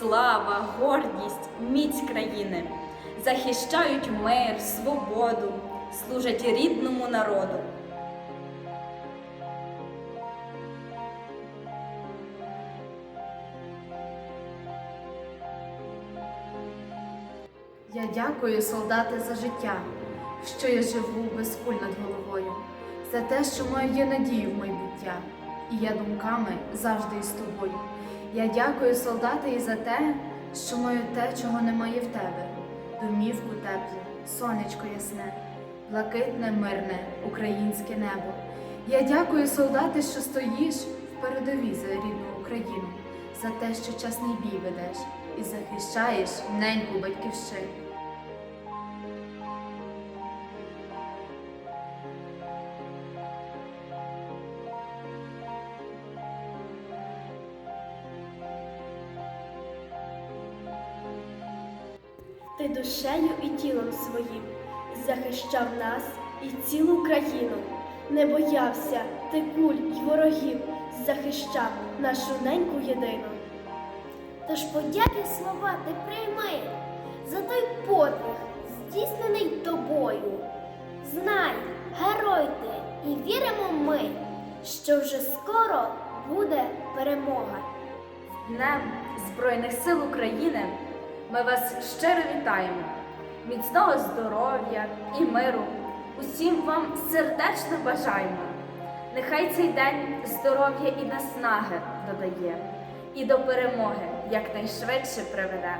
слава, гордість, міць країни захищають мир, свободу, служать рідному народу. Я дякую, солдати, за життя, що я живу без куль над головою, за те, що маю є надію в майбуття, і я думками завжди із тобою. Я дякую, солдати, і за те, що маю те, чого немає в тебе, домівку теплу, сонечко ясне, блакитне, мирне, українське небо. Я дякую, солдати, що стоїш в передовій за рідну Україну, за те, що чесний бій ведеш і захищаєш неньку батьківщину. Ти душею і тілом своїм захищав нас і цілу країну. Не боявся ти куль й ворогів, захищав нашу неньку єдину. Тож подяки слова ти прийми за той подвиг, здійснений тобою. Знай, герой ти, і віримо ми, що вже скоро буде перемога. Днем Збройних сил України ми вас щиро вітаємо. Міцного здоров'я і миру. Усім вам сердечно бажаємо. Нехай цей день здоров'я і наснаги додає, і до перемоги якнайшвидше приведе.